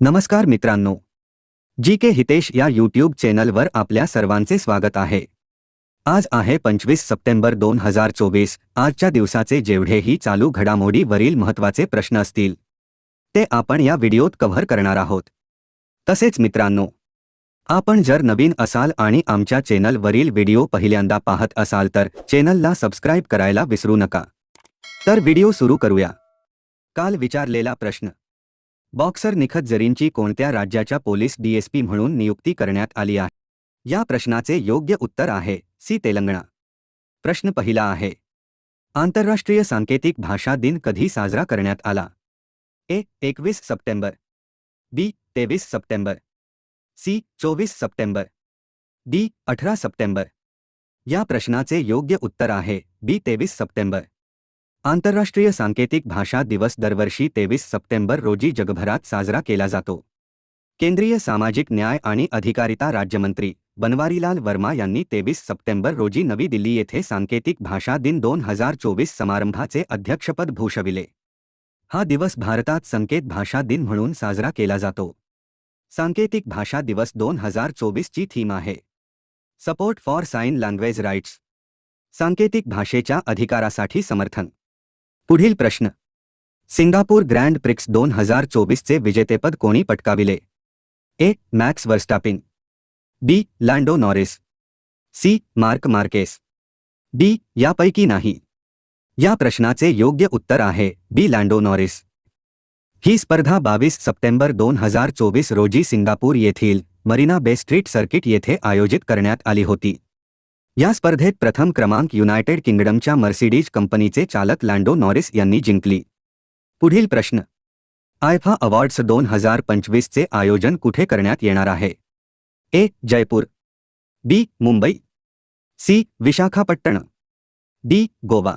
नमस्कार मित्रांनो. जी के हितेश या यूट्यूब चॅनलवर आपल्या सर्वांचे स्वागत आहे. आज आहे पंचवीस सप्टेंबर दोन हजार चोवीस. आजच्या दिवसाचे जेवढेही चालू घडामोडीवरील महत्त्वाचे प्रश्न असतील ते आपण या व्हिडिओत कव्हर करणार आहोत. तसेच मित्रांनो आपण जर नवीन असाल आणि आमच्या चॅनलवरील व्हिडिओ पहिल्यांदा पाहत असाल तर चॅनलला सबस्क्राईब करायला विसरू नका. तर व्हिडिओ सुरू करूया. काल विचारलेला प्रश्न बॉक्सर निखत जरींची कोणत्या राज्याच्या पोलीस डीएसपी म्हणून नियुक्ती करण्यात आली आहे? या प्रश्नाचे योग्य उत्तर आहे सी तेलंगणा. प्रश्न पहिला आहे. आंतरराष्ट्रीय सांकेतिक भाषा दिन कधी साजरा करण्यात आला? ए एकवीस सप्टेंबर. बी तेवीस सप्टेंबर. सी चोवीस सप्टेंबर. डी अठरा सप्टेंबर. या प्रश्नाचे योग्य उत्तर आहे बी तेवीस सप्टेंबर. आंतरराष्ट्रीय सांकेतिक भाषा दिवस दरवर्षी तेवीस सप्टेंबर रोजी जगभरात साजरा केला जातो. केंद्रीय सामाजिक न्याय आणि अधिकारिता राज्यमंत्री बनवारीलाल वर्मा यांनी तेवीस सप्टेंबर रोजी नवी दिल्ली येथे सांकेतिक भाषा दिन दोन हजार चोवीस समारंभाचे अध्यक्षपद भूषविले. हा दिवस भारतात संकेत भाषा दिन म्हणून साजरा केला जातो. सांकेतिक भाषा दिवस दोन हजार चोवीसची थीम आहे. Support for sign language rights सांकेतिक भाषेच्या अधिकारासाठी समर्थन. पुढील प्रश्न. सिंगापूर ग्रँड प्रिक्स दोन हजार चोवीसचे विजेतेपद कोणी पटकाविले? A. Max Verstappen. B. Lando Norris. C. Marc Marquez. D. यापैकी नाही. या प्रश्नाचे योग्य उत्तर आहे बी. Lando Norris. ही स्पर्धा बावीस सप्टेंबर दोन हजार चोवीस रोजी सिंगापूर येथील मरीना बे स्ट्रीट सर्किट येथे आयोजित करण्यात आली होती. या स्पर्धेत प्रथम क्रमांक युनायटेड किंगडमच्या मर्सिडीज कंपनीचे चालक लँडो नॉरिस यांनी जिंकली. पुढील प्रश्न. आयफा अवॉर्ड्स दोन हज़ार पंचवीसचे आयोजन कुठे करण्यात येणार आहे? A. Jaipur. B. Mumbai. C. Visakhapatnam D. Goa.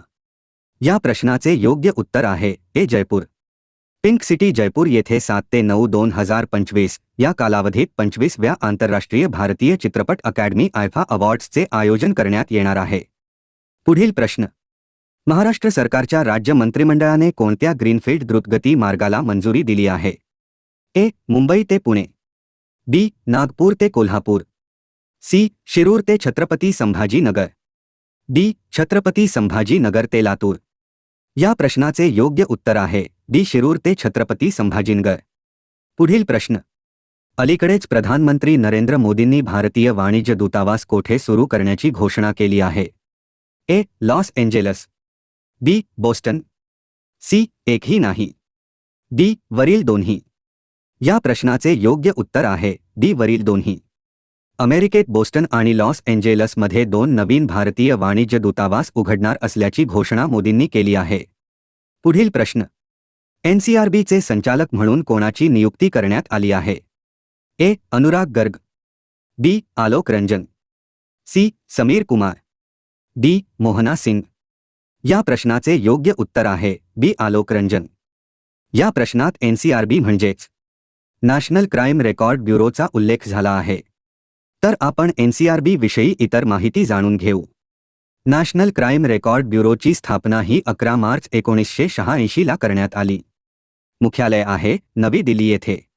या प्रश्नाचे योग्य उत्तर आहे. A. Jaipur. Pink city Jaipur येथे सात ते नऊ दोन हज़ार पंचवीस, या कालावधीत पंचवीसव्या आंतरराष्ट्रीय भारतीय चित्रपट अकॅडमी आयफा अवॉर्ड्सचे आयोजन करण्यात येणार आहे. पुढील प्रश्न. महाराष्ट्र सरकारच्या राज्य मंत्रिमंडळाने कोणत्या ग्रीनफील्ड द्रुतगती मार्गाला मंजुरी दिली आहे? ए. मुंबई ते पुणे. बी. नागपूर ते कोल्हापूर. सी. शिरूर ते छत्रपती संभाजीनगर. डी. छत्रपती संभाजीनगर ते लातूर. या प्रश्नाचे योग्य उत्तर आहे. डी शिरूर ते छत्रपती संभाजीनगर. पुढील प्रश्न. अलीकडेच प्रधानमंत्री नरेंद्र मोदींनी भारतीय वाणिज्य दूतावास कोठे सुरू करण्याची घोषणा केली आहे? A. Los Angeles. B. Boston. C. एकही नाही. डी. वरील दोन्ही. या प्रश्नाचे योग्य उत्तर आहे डी. वरील दोन्ही. अमेरिकेत बोस्टन आणि लॉस एंजेलसमध्ये दोन नवीन भारतीय वाणिज्य दूतावास उघडणार असल्याची घोषणा मोदींनी केली आहे. पुढील प्रश्न. एनसीआरबीचे संचालक म्हणून कोणाची नियुक्ती करण्यात आली आहे? A. Anurag Garg. B. Alok Ranjan. C. Samir Kumar. D. Mohana Singh. या प्रश्नाचे योग्य उत्तर आहे बी. आलोक रंजन. या प्रश्नात एनसीआरबी म्हणजेच नॅशनल क्राईम रेकॉर्ड ब्युरोचा उल्लेख झाला आहे. तर आपण एनसीआरबी विषयी इतर माहिती जाणून घेऊ. नॅशनल क्राईम रेकॉर्ड ब्युरोची स्थापना ही अकरा मार्च एकोणीसशे शहाऐंशीला करण्यात आली. मुख्यालय आहे नवी दिल्ली येथे.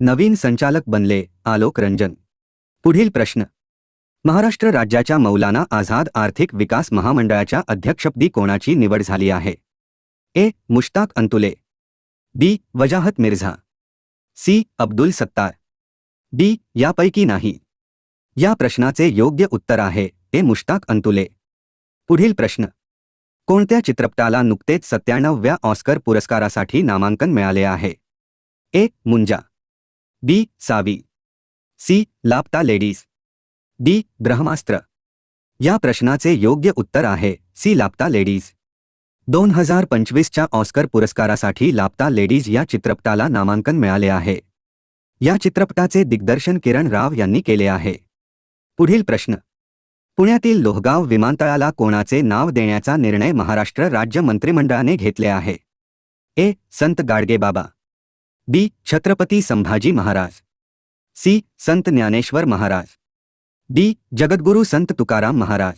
नवीन संचालक बनले आलोक रंजन. पुढील प्रश्न. महाराष्ट्र राज्याच्या मौलाना आझाद आर्थिक विकास महामंडळाच्या अध्यक्षपदी कोणाची निवड झाली आहे? ए. Mushtaq Antulay. B. Wajahat Mirza. C. Abdul Sattar. D. यापैकी नाही. या प्रश्नाचे योग्य उत्तर आहे ए. मुश्ताक अंतुले. पुढील प्रश्न. कोणत्या चित्रपटाला नुकतेच सत्त्याण्णवव्या ऑस्कर पुरस्कारासाठी नामांकन मिळाले आहे? A. Munjya B. Savi C. Laapataa ladies D. Brahmastra या प्रश्नाचे योग्य उत्तर आहे. सी. लापता लेडीज. दोन हजार पंचवीसच्या ऑस्कर पुरस्कारासाठी लापता लेडीज या चित्रपटाला नामांकन मिळाले आहे. या चित्रपटाचे दिग्दर्शन किरण राव यांनी केले आहे. पुढील प्रश्न. पुण्यातील लोहगाव विमानतळाला कोणाचे नाव देण्याचा निर्णय महाराष्ट्र राज्य मंत्रिमंडळाने घेतले आहे. A. Sant Gadgebaba B. Chhatrapati Sambhaji Maharaj. C. Sant Dnyaneshwar Maharaj. D. जगद्गुरू संत तुकाराम महाराज.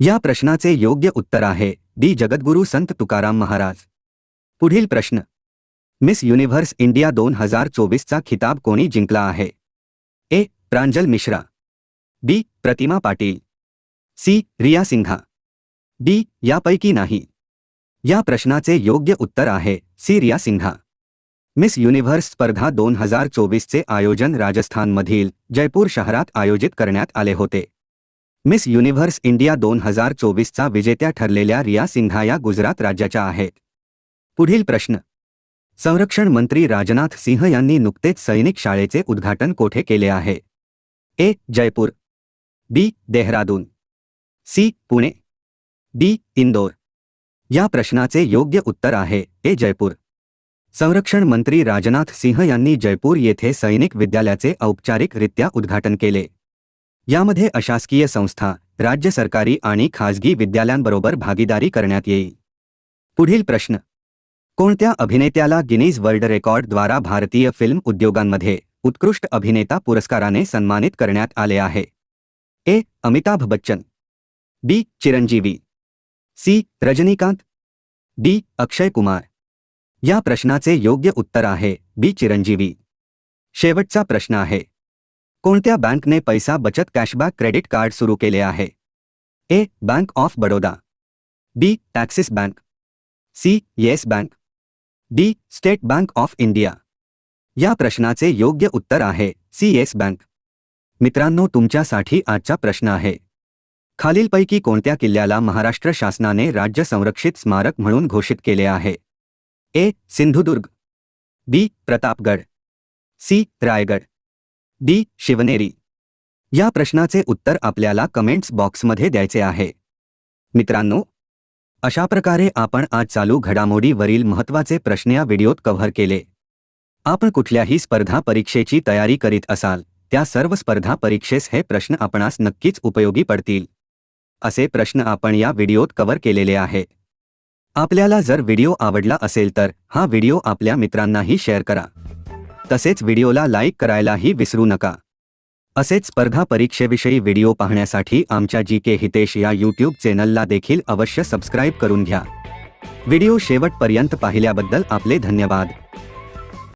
या प्रश्नाचे योग्य उत्तर आहे डी. जगद्गुरू संत तुकाराम महाराज. पुढील प्रश्न. मिस युनिव्हर्स इंडिया दोन हज़ार चोवीसचा खिताब कोणी जिंकला आहे? A. Pranjal Mishra. B Pratima Patil. C, Riya Singha D, यापैकी नाही। या प्रश्नाचे योग्य उत्तर आहे, C, Riya Singha Miss Universe स्पर्धा दोन हज़ार चोवीसचे आयोजन राजस्थानमधील जयपूर शहरात आयोजित करण्यात आले होते. मिस युनिव्हर्स इंडिया दोन हज़ार चोवीसचा विजेत्या ठरलेल्या रिया सिंघा या गुजरात राज्याच्या आहेत. पुढील प्रश्न. संरक्षण मंत्री राजनाथ सिंह यांनी नुकतेच सैनिक शाळेचे उद्घाटन कोठे केले आहे? A, Jaipur. B Dehradun. C Pune. D Indore. या प्रश्नाचे योग्य उत्तर आहे, ए, जयपूर. संरक्षण मंत्री राजनाथ सिंह यांनी जयपूर येथे सैनिक विद्यालयाचे औपचारिकरित्या उद्घाटन केले. यामध्ये अशासकीय संस्था, राज्य सरकारी आणि खाजगी विद्यालयांबरोबर भागीदारी करण्यात येईल. पुढील प्रश्न. कोणत्या अभिनेत्याला गिनीज वर्ल्ड रेकॉर्डद्वारा भारतीय फ़िल्म उद्योगांमध्ये उत्कृष्ट अभिनेता पुरस्काराने सन्मानित करण्यात आले आहे? A, Amitabh Bachchan. B, Chiranjeevi. C, Rajinikanth. D, Akshay Kumar. या प्रश्नाचे योग्य उत्तर आहे बी, चिरंजीवी. शेवटचा प्रश्न आहे. कोणत्या बँकने पैसा बचत कॅशबॅक क्रेडिट कार्ड सुरू केले आहे? A, Bank of Baroda. B, Axis Bank. C, Yes Bank. D, State Bank of India. या प्रश्नाचे योग्य उत्तर आहे सी, येस बँक. मित्रांनो तुमच्यासाठी आजचा प्रश्न आहे. खालीलपैकी कोणत्या किल्ल्याला महाराष्ट्र शासनाने राज्य संरक्षित स्मारक म्हणून घोषित केले आहे? A. Sindhudurg B. Pratapgad C. Raigad D. Shivneri. या प्रश्नाचे उत्तर आपल्याला कमेंट्स बॉक्समध्ये द्यायचे आहे. मित्रांनो अशा प्रकारे आपण आज चालू घडामोडीवरील महत्त्वाचे प्रश्न या व्हिडिओत कव्हर केले. आपण कुठल्याही स्पर्धा परीक्षेची तयारी करीत असाल त्या सर्व स्पर्धा परीक्षेस हे प्रश्न आपणास नक्कीच उपयोगी पडतील. असे प्रश्न आपण या व्हिडिओत कव्हर केलेले आहे. आपल्याला जर व्हिडिओ आवडला असेल तर हा व्हिडिओ आपल्या मित्रांनाही शेअर करा. तसेच व्हिडिओला लाईक करायलाही विसरू नका. असेच स्पर्धा परीक्षेविषयी व्हिडिओ पाहण्यासाठी आमच्या जी के हितेश या यूट्यूब चॅनलला देखील अवश्य सबस्क्राईब करून घ्या. व्हिडिओ शेवटपर्यंत पाहिल्याबद्दल आपले धन्यवाद.